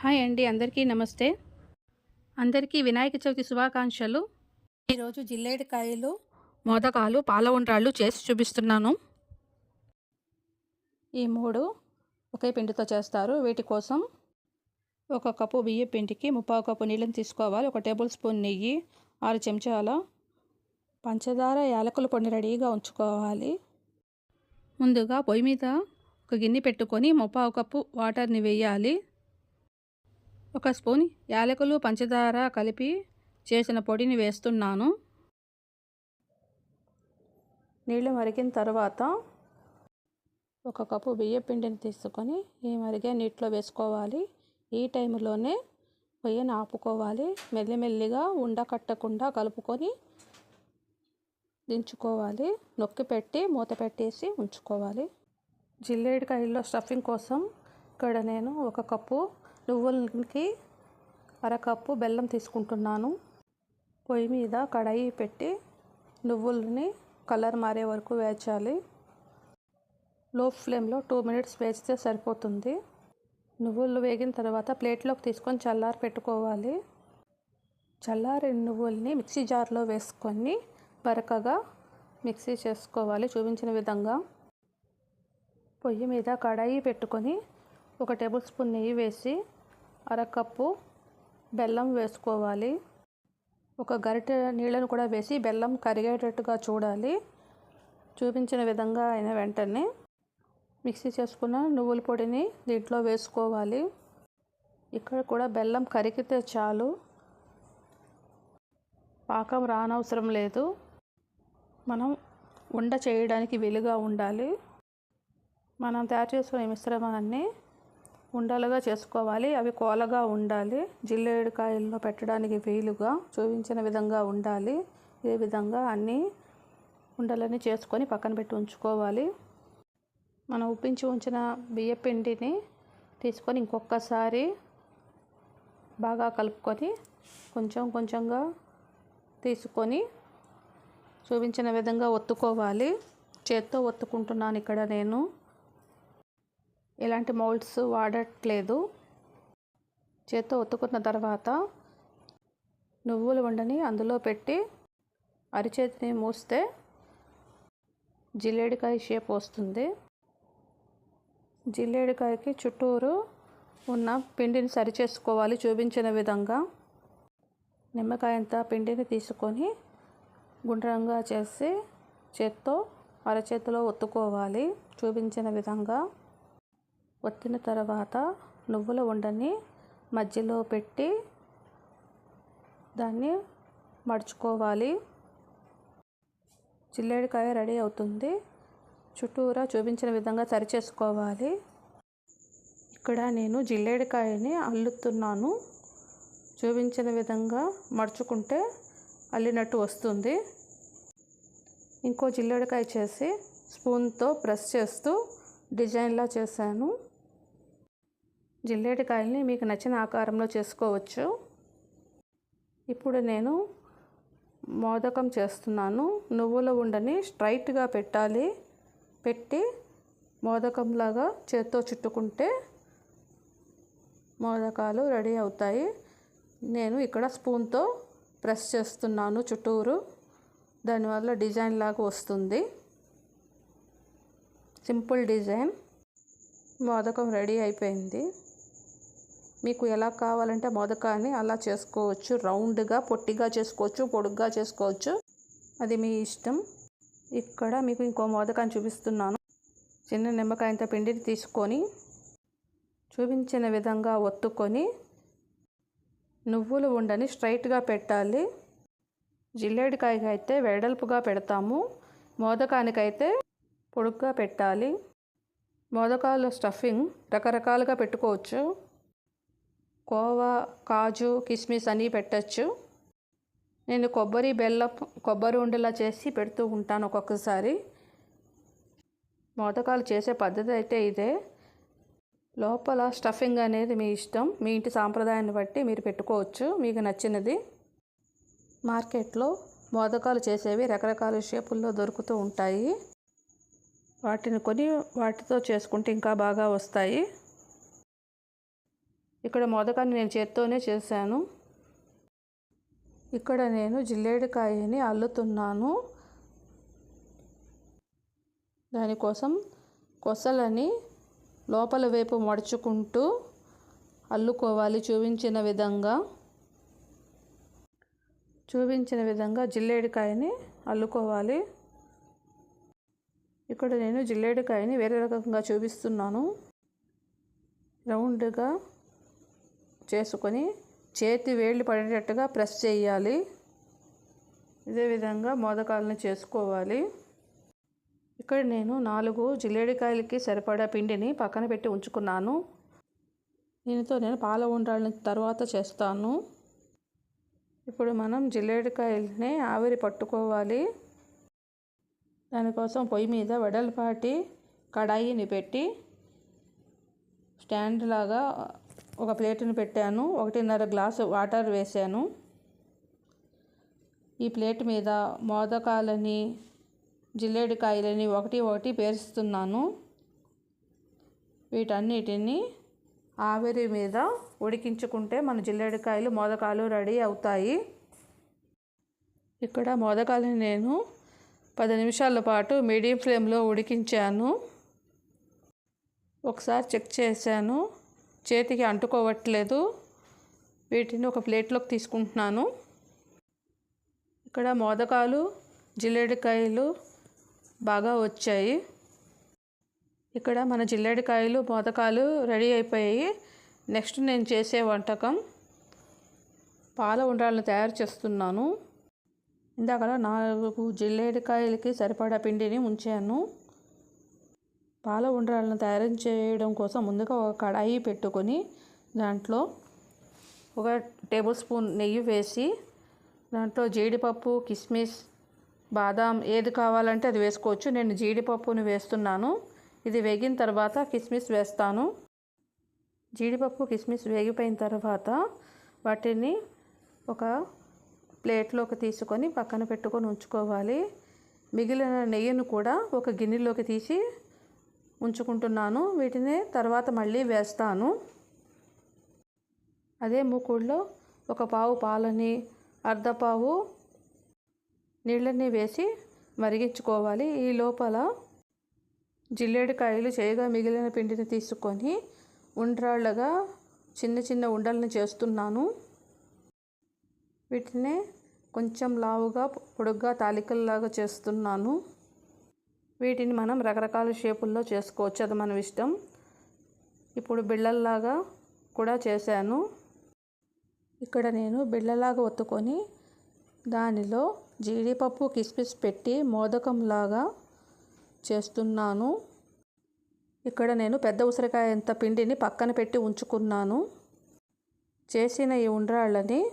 Hi అండి అందరికీ నమస్తే. అందరికీ వినాయక చవితి శుభాకాంక్షలు. ఈరోజు జిల్లేడికాయలు మోదకాలు పాల ఉండ్రాళ్ళు చేసి చూపిస్తున్నాను. ఈ మూడు ఒకే పిండితో చేస్తారు. వీటి కోసం ఒక కప్పు బియ్య పిండికి ముప్పావు కప్పు నీళ్ళని తీసుకోవాలి. ఒక టేబుల్ స్పూన్ నెయ్యి ఆరు చెంచాల పంచదార యాలకుల పొడి రెడీగా ఉంచుకోవాలి. ముందుగా పొయ్యి మీద ఒక గిన్నె పెట్టుకొని ముప్పావు కప్పు వాటర్ని వేయాలి. ఒక స్పూన్ యాలకులు పంచదార కలిపి చేసిన పొడిని వేస్తున్నాను. నీళ్ళు మరిగిన తర్వాత ఒక కప్పు బియ్య పిండిని తీసుకొని ఈ మరిగే నీటిలో వేసుకోవాలి. ఈ టైంలోనే పొయ్యిని ఆపుకోవాలి. మెల్లిమెల్లిగా ఉండ కట్టకుండా కలుపుకొని దించుకోవాలి. నొక్కి పెట్టి మూత పెట్టేసి ఉంచుకోవాలి. జిల్లేడికాయల్లో స్టఫింగ్ కోసం ఇక్కడ నేను ఒక కప్పు నువ్వులకి అరకప్పు బెల్లం తీసుకుంటున్నాను. పొయ్యి మీద కడాయి పెట్టి నువ్వులని కలర్ మారే వరకు వేచాలి. లో ఫ్లేమ్లో టూ మినిట్స్ వేస్తే సరిపోతుంది. నువ్వులు వేగిన తర్వాత ప్లేట్లోకి తీసుకొని చల్లారి పెట్టుకోవాలి. చల్లారి నువ్వుల్ని మిక్సీ జార్లో వేసుకొని బరకగా మిక్సీ చేసుకోవాలి చూపించిన విధంగా. పొయ్యి మీద కడాయి పెట్టుకొని ఒక టేబుల్ స్పూన్ నెయ్యి వేసి అరకప్పు బెల్లం వేసుకోవాలి. ఒక గరిటె నీళ్ళను కూడా వేసి బెల్లం కరిగేటట్టుగా చూడాలి. చూపించిన విధంగా అయిన వెంటనే మిక్సీ చేసుకున్న నువ్వుల పొడిని దీంట్లో వేసుకోవాలి. ఇక్కడ కూడా బెల్లం కరిగితే చాలు. పాకం రానవసరం లేదు. మనం ఉండ చేయడానికి వీలుగా ఉండాలి. మనం తయారు చేసుకునే మిశ్రమాన్ని ఉండలుగా చేసుకోవాలి. అవి కోలగా ఉండాలి. జిల్లేడుకాయల్లో పెట్టడానికి వీలుగా చూపించిన విధంగా ఉండాలి. ఈ విధంగా అన్నీ ఉండలని చేసుకొని పక్కన పెట్టి ఉంచుకోవాలి. మనం ఉప్పించి ఉంచిన బియ్య పిండిని తీసుకొని ఇంకొకసారి బాగా కలుపుకొని కొంచెం కొంచెంగా తీసుకొని చూపించిన విధంగా ఒత్తుకోవాలి. చేత్తో ఒత్తుకుంటున్నాను ఇక్కడ నేను. ఎలాంటి మౌల్డ్స్ వాడట్లేదు. చేత్తో ఒత్తుకున్న తర్వాత నువ్వుల వండని అందులో పెట్టి అరిచేతిని మూస్తే జిల్లేడికాయ షేప్ వస్తుంది. జిల్లేడికాయకి చుట్టూరు ఉన్న పిండిని సరిచేసుకోవాలి చూపించిన విధంగా. నిమ్మకాయంత పిండిని తీసుకొని గుండ్రంగా చేసి చేత్తో అరచేతిలో ఒత్తుకోవాలి చూపించిన విధంగా. ఒత్తిన తర్వాత నువ్వుల ఉండని మధ్యలో పెట్టి దాన్ని మడుచుకోవాలి. చిల్లేడికాయ రెడీ అవుతుంది. చుట్టూరా చూపించిన విధంగా సరిచేసుకోవాలి. ఇక్కడ నేను జిల్లేడికాయని అల్లుతున్నాను. చూపించిన విధంగా మడుచుకుంటే అల్లినట్టు వస్తుంది. ఇంకో జిల్లేడికాయ చేసి స్పూన్తో ప్రెస్ చేస్తూ డిజైన్లా చేశాను. జిల్లేటికాయల్ని మీకు నచ్చిన ఆకారంలో చేసుకోవచ్చు. ఇప్పుడు నేను మోదకం చేస్తున్నాను. నువ్వుల ఉండని స్ట్రైట్గా పెట్టాలి. పెట్టి మోదకంలాగా చేత్తో చుట్టుకుంటే మోదకాలు రెడీ అవుతాయి. నేను ఇక్కడ స్పూన్తో ప్రెస్ చేస్తున్నాను చుట్టూరు. దానివల్ల డిజైన్ లాగా వస్తుంది. Simple design. మోదకం రెడీ అయిపోయింది. మీకు ఎలా కావాలంటే మోదకాన్ని అలా చేసుకోవచ్చు. రౌండ్గా పొట్టిగా చేసుకోవచ్చు పొడుగ్గా చేసుకోవచ్చు. అది మీ ఇష్టం. ఇక్కడ మీకు ఇంకో మోదకాన్ని చూపిస్తున్నాను. చిన్న నిమ్మకాయంత పిండిని తీసుకొని చూపించిన విధంగా ఒత్తుకొని నువ్వులు ఉండని స్ట్రైట్గా పెట్టాలి. జిల్లేడికాయకి అయితే వెడల్పుగా పెడతాము. మోదకానికైతే పొడుగ్గా పెట్టాలి. మోదకాల స్టఫింగ్ రకరకాలుగా పెట్టుకోవచ్చు. కోవా కాజు కిస్మిస్ అని పెట్టచ్చు. నేను కొబ్బరి బెల్లం కొబ్బరి ఉండేలా చేసి పెడుతూ ఉంటాను ఒక్కొక్కసారి. మోదకాలు చేసే పద్ధతి అయితే ఇదే. లోపల స్టఫింగ్ అనేది మీ ఇష్టం. మీ ఇంటి సాంప్రదాయాన్ని బట్టి మీరు పెట్టుకోవచ్చు. మీకు నచ్చినది. మార్కెట్లో మోదకాలు చేసేవి రకరకాల షేపుల్లో దొరుకుతూ ఉంటాయి. వాటిని కొని వాటితో చేసుకుంటే ఇంకా బాగా వస్తాయి. ఇక్కడ మోదకాన్ని నేను చేత్తోనే చేశాను. ఇక్కడ నేను జిల్లేడికాయని అల్లుతున్నాను. దానికోసం కొసలని లోపల వైపు మడుచుకుంటూ అల్లుకోవాలి చూపించిన విధంగా. చూపించిన విధంగా జిల్లేడికాయని అల్లుకోవాలి. ఇక్కడ నేను జిల్లేడికాయని వేరే రకంగా చూపిస్తున్నాను. రౌండ్గా చేసుకొని చేతి వేళ్ళు పడేటట్టుగా ప్రెస్ చేయాలి. ఇదే విధంగా మోదకాలను చేసుకోవాలి. ఇక్కడ నేను నాలుగు జిల్లేడికాయలకి సరిపడా పిండిని పక్కన పెట్టి ఉంచుకున్నాను. దీనితో నేను పాల ఉండ్రాళ్ళని తర్వాత చేస్తాను. ఇప్పుడు మనం జిల్లేడికాయలని ఆవిరి పట్టుకోవాలి. దానికోసం పొయ్యి మీద వెడల్పాటి కడాయిని పెట్టి స్టాండ్ లాగా ఒక ప్లేటుని పెట్టాను. ఒకటిన్నర గ్లాసు వాటర్ వేసాను. ఈ ప్లేట్ మీద మోదకాలని జిల్లేడికాయలని ఒకటి ఒకటి పేరుస్తున్నాను. వీటన్నిటిని ఆవిరి మీద ఉడికించుకుంటే మన జిల్లేడికాయలు మోదకాలు రెడీ అవుతాయి. ఇక్కడ మోదకాలని నేను పది నిమిషాల పాటు మీడియం ఫ్లేమ్లో ఉడికించాను. ఒకసారి చెక్ చేశాను. చేతికి అంటుకోవట్లేదు. వీటిని ఒక ప్లేట్లోకి తీసుకుంటున్నాను. ఇక్కడ మోదకాలు జిల్లేడికాయలు బాగా వచ్చాయి. ఇక్కడ మన జిల్లేడికాయలు మోదకాలు రెడీ అయిపోయాయి. నెక్స్ట్ నేను చేసే వంటకం పాల ఉండ్రాలను తయారు చేస్తున్నాను. ఇందాక నాలుగు జిల్లేడికాయలకి సరిపడా పిండిని ఉంచాను. పాల ఉండ్రాలను తయారు చేయడం కోసం ముందుగా ఒక కడాయి పెట్టుకొని దాంట్లో ఒక టేబుల్ స్పూన్ నెయ్యి వేసి దాంట్లో జీడిపప్పు కిస్మిస్ బాదాం ఏది కావాలంటే అది వేసుకోవచ్చు. నేను జీడిపప్పుని వేస్తున్నాను. ఇది వేగిన తర్వాత కిస్మిస్ వేస్తాను. జీడిపప్పు కిస్మిస్ వేగిపోయిన తర్వాత వాటిని ఒక ప్లేట్లోకి తీసుకొని పక్కన పెట్టుకొని ఉంచుకోవాలి. మిగిలిన నెయ్యిని కూడా ఒక గిన్నెలోకి తీసి ఉంచుకుంటున్నాను వీటిని తర్వాత మళ్ళీ వేస్తాను. అదే మూకుడులో ఒక పావు పాలని అర్ధపావు నీళ్ళని వేసి మరిగించుకోవాలి. ఈ లోపల జిల్లేడికాయలు చేయగా మిగిలిన పిండిని తీసుకొని ఉండ్రాళ్ళగా చిన్న చిన్న ఉండలను చేస్తున్నాను. వీటిని కొంచెం లావుగా పొడుగ్గా తాలికల్లాగా చేస్తున్నాను. వీటిని మనం రకరకాల షేపుల్లో చేసుకోవచ్చు. అది మన ఇష్టం. ఇప్పుడు బిళ్ళల్లాగా కూడా చేశాను. ఇక్కడ నేను బిళ్ళలాగా ఒత్తుకొని దానిలో జీడిపప్పు కిస్మిస్ పెట్టి మోదకంలాగా చేస్తున్నాను. ఇక్కడ నేను పెద్ద ఉసిరికాయ అంత పిండిని పక్కన పెట్టి ఉంచుకున్నాను. చేసిన ఈ ఉండ్రాళ్ళని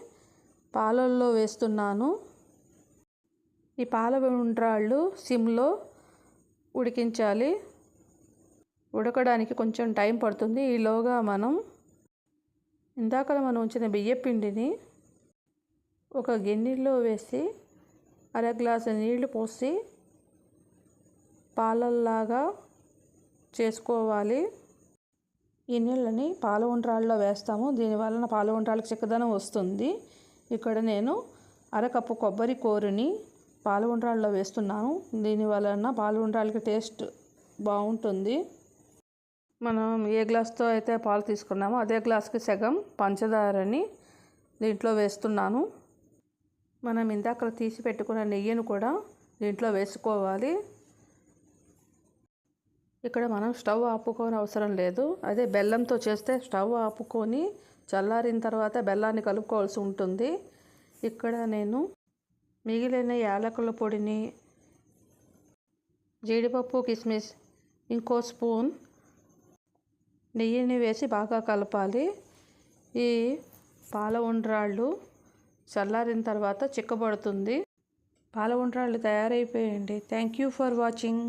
పాలల్లో వేస్తున్నాను. ఈ పాల ఉండ్రాళ్ళు సిమ్లో ఉడికించాలి. ఉడకడానికి కొంచెం టైం పడుతుంది. ఈలోగా మనం ఇందాక మనం ఉంచిన బియ్యపిండిని ఒక గిన్నెలో వేసి అర గ్లాసు నీళ్ళు పోసి పాలల్లాగా చేసుకోవాలి. ఈ నీళ్ళని పాల ఉండ్రాళ్ళలో వేస్తాము. దీనివలన పాల ఉండ్రాళ్ళకి చిక్కదనం వస్తుంది. ఇక్కడ నేను అరకప్పు కొబ్బరి కూరని పాలు ఉండ్రాళ్ళలో వేస్తున్నాను. దీని వలన పాలు ఉండ్రాళ్ళకి టేస్ట్ బాగుంటుంది. మనం ఏ గ్లాస్తో అయితే పాలు తీసుకున్నామో అదే గ్లాస్కి సగం పంచదారని దీంట్లో వేస్తున్నాను. మనం ఇందాక తీసి పెట్టుకున్న నెయ్యిని కూడా దీంట్లో వేసుకోవాలి. ఇక్కడ మనం స్టవ్ ఆపుకోని అవసరం లేదు. అదే బెల్లంతో చేస్తే స్టవ్ ఆపుకొని చల్లారిన తర్వాత బెల్లాన్ని కలుపుకోవాల్సి ఉంటుంది. ఇక్కడ నేను మిగిలిన యాలకుల పొడిని జీడిపప్పు కిస్మిస్ ఇంకో స్పూన్ నెయ్యిని వేసి బాగా కలపాలి. ఈ పాల ఉండ్రాళ్ళు చల్లారిన తర్వాత చిక్కబడుతుంది. పాల ఉండ్రాళ్ళు తయారైపోయండి. Thank you for watching